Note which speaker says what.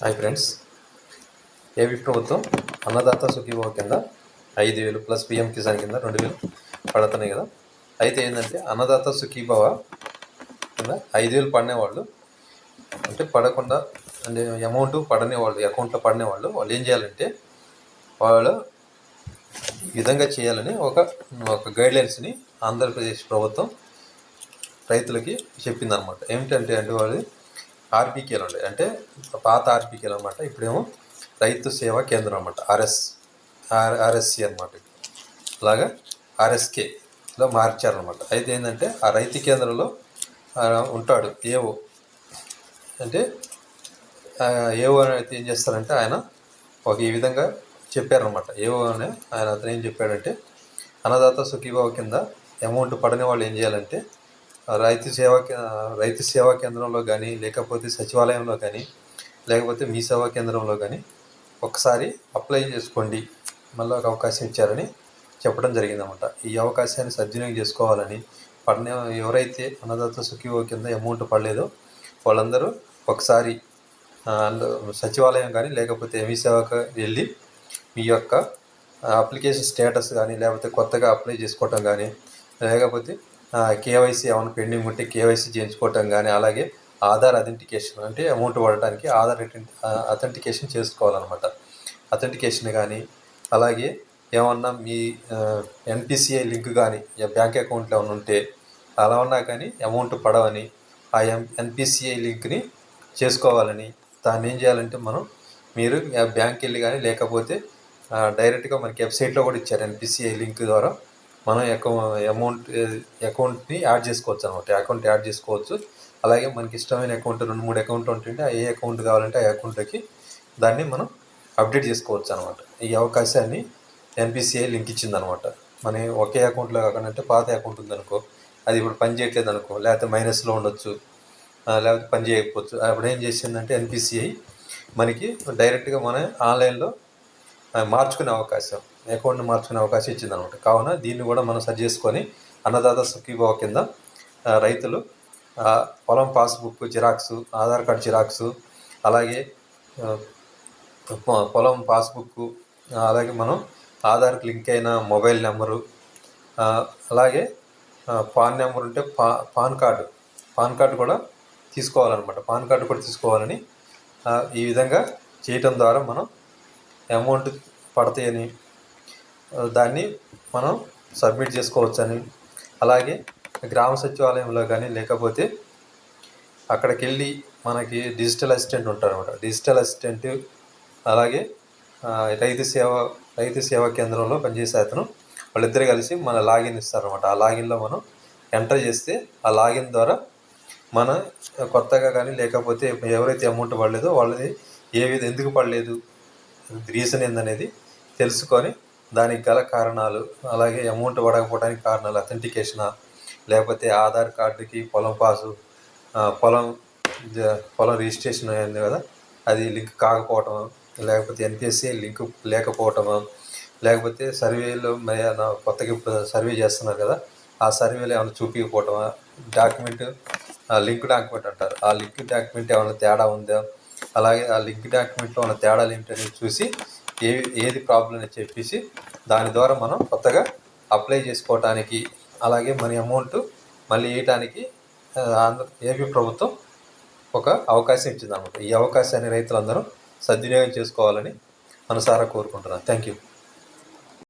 Speaker 1: Hi friends AP ప్రభుత్వం అన్నదాత సుఖీభావ కింద ఐదు వేలు ప్లస్ పిఎం కిసాన్ కింద రెండు వేలు పడుతున్నాయి కదా. అయితే ఏంటంటే అన్నదాత సుఖీభావ కింద ఐదు వేలు పడిన వాళ్ళు అంటే పడకుండా అంటే అమౌంట్ పడనేవాళ్ళు అకౌంట్లో పడిన వాళ్ళు వాళ్ళు ఏం చేయాలంటే వాళ్ళు ఈ విధంగా చేయాలని ఒక ఒక గైడ్లైన్స్ని ఆంధ్రప్రదేశ్ ప్రభుత్వం రైతులకి చెప్పిందనమాట ఏమిటంటే అంటే వాళ్ళు ఆర్బీకేలు ఉండే. అంటే పాత ఆర్బీకేలు అనమాట ఇప్పుడేమో రైతు సేవా కేంద్రం అనమాట ఆర్ఎస్ ఆర్ ఆర్ఎస్సి అనమాట అలాగా? ఆర్ఎస్కేలో మార్చారనమాట అయితే ఏంటంటే ఆ రైతు కేంద్రంలో ఉంటాడు ఏవో అంటే ఏవో అయితే ఏం చేస్తారంటే ఆయన ఒక ఈ విధంగా చెప్పారనమాట ఏవో అని ఆయన అతను ఏం చెప్పాడంటే అన్నదాత సుఖీభావ కింద అమౌంట్ పడని వాళ్ళు ఏం చేయాలంటే రైతు సేవా రైతు సేవా కేంద్రంలో కానీ లేకపోతే సచివాలయంలో కానీ లేకపోతే మీ సేవా కేంద్రంలో కానీ ఒకసారి అప్లై చేసుకోండి. మళ్ళీ ఒక అవకాశం ఇచ్చారని చెప్పడం జరిగిందన్నమాట. ఈ అవకాశాన్ని సద్వినియోగం చేసుకోవాలని పడిన ఎవరైతే అన్నదాత సుఖీవో కింద అమౌంట్ పడలేదో వాళ్ళందరూ ఒకసారి సచివాలయం కానీ లేకపోతే మీ సేవకు వెళ్ళి మీ యొక్క అప్లికేషన్ స్టేటస్ కానీ లేకపోతే కొత్తగా అప్లై చేసుకోవటం కానీ లేకపోతే కేవైసీ ఏమైనా పెండింగ్ ఉంటే కేవైసీ చేయించుకోవటం కానీ అలాగే ఆధార్ అథెంటికేషన్ అంటే అమౌంట్ పడటానికి ఆధార్ అథెంటికేషన్ చేసుకోవాలన్నమాట. అథెంటికేషన్ కానీ అలాగే ఏమన్నా మీ ఎన్పిసిఐ లింక్ కానీ బ్యాంక్ అకౌంట్లో ఏమైనా ఉంటే అలా ఉన్నా కానీ అమౌంట్ పడవని ఆ ఎం ఎన్పిసిఐ లింక్ని చేసుకోవాలని దాన్ని ఏం చేయాలంటే మనం మీరు ఆ వెళ్ళి కానీ లేకపోతే డైరెక్ట్గా మనకి వెబ్సైట్లో కూడా ఇచ్చారు ఎన్పిసిఐ లింక్ ద్వారా. మనం అకౌ అమౌంట్ అకౌంట్ని యాడ్ చేసుకోవచ్చు అనమాట. అకౌంట్ యాడ్ చేసుకోవచ్చు. అలాగే మనకి ఇష్టమైన అకౌంట్ రెండు మూడు అకౌంట్ ఉంటుంటే ఏ అకౌంట్ కావాలంటే ఆ అకౌంట్కి దాన్ని మనం అప్డేట్ చేసుకోవచ్చు అనమాట. ఈ అవకాశాన్ని ఎన్పిసిఐ లింక్ ఇచ్చిందనమాట మన ఒకే అకౌంట్లో కాకుండా అంటే పాత అకౌంట్ ఉందనుకో అది ఇప్పుడు పని చేయట్లేదు అనుకో లేకపోతే మైనస్లో ఉండొచ్చు లేకపోతే పని చేయకపోవచ్చు. అప్పుడు ఏం చేసిందంటే ఎన్పిసిఐ మనకి డైరెక్ట్గా మన ఆన్లైన్లో మార్చుకునే అవకాశం. అకౌంట్ని మార్చుకునే అవకాశం ఇచ్చింది అనమాట కావున దీన్ని కూడా మనం సరి చేసుకొని అన్నదాత సుఖీభావ కింద రైతులు పొలం passbook xerox Aadhaar card xerox అలాగే పొలం పాస్బుక్ అలాగే మనం ఆధార్కి లింక్ అయిన మొబైల్ నెంబరు అలాగే పాన్ నెంబర్ ఉంటే పా పాన్ కార్డు పాన్ కార్డు కూడా తీసుకోవాలన్నమాట పాన్ కార్డు కూడా తీసుకోవాలని ఈ విధంగా చేయటం ద్వారా మనం అమౌంట్ పడతాయని దాన్ని మనం సబ్మిట్ చేసుకోవచ్చని. అలాగే గ్రామ సచివాలయంలో కానీ లేకపోతే అక్కడికి వెళ్ళి మనకి డిజిటల్ అసిస్టెంట్ ఉంటారు అనమాట డిజిటల్ అసిస్టెంట్ అలాగే రైతు సేవ రైతు సేవా కేంద్రంలో పనిచేసే అతను వాళ్ళిద్దరు కలిసి మన లాగిన్ ఇస్తారనమాట ఆ లాగిన్లో మనం ఎంటర్ చేస్తే ఆ లాగిన్ ద్వారా మన కొత్తగా కానీ లేకపోతే ఎవరైతే అమౌంట్ పడలేదో వాళ్ళది ఏ విధంగా ఎందుకు పడలేదు రీజన్ ఏందనేది తెలుసుకొని దానికి గల కారణాలు అలాగే అమౌంట్ పడకపోవడానికి కారణాలు అథెంటికేషనా లేకపోతే ఆధార్ కార్డుకి పొలం పాసు పొలం పొలం రిజిస్ట్రేషన్ అయింది కదా అది లింక్ కాకపోవటం లేకపోతే ఎన్పిఎస్సి లింక్ లేకపోవటము లేకపోతే సర్వేలో కొత్తగా ఇప్పుడు సర్వే చేస్తున్నారు కదా ఆ సర్వేలో ఏమైనా చూపించకపోవటమా? డాక్యుమెంట్ లింక్ డాక్యుమెంట్ అంటారు. ఆ లింక్ డాక్యుమెంట్ ఏమైనా తేడా ఉందా? అలాగే ఆ లింక్ డాక్యుమెంట్లో ఉన్న తేడాలు ఏంటనేది చూసి ఏ ఏది ప్రాబ్లం అని చెప్పేసి దాని ద్వారా మనం కొత్తగా అప్లై చేసుకోవటానికి అలాగే మన అమౌంట్ మళ్ళీ వేయటానికి ఆంధ్ర ఏపీ ప్రభుత్వం ఒక అవకాశం ఇచ్చిందనమాట ఈ అవకాశాన్ని రైతులందరూ సద్వినియోగం చేసుకోవాలని మనసారా కోరుకుంటున్నాను. Thank you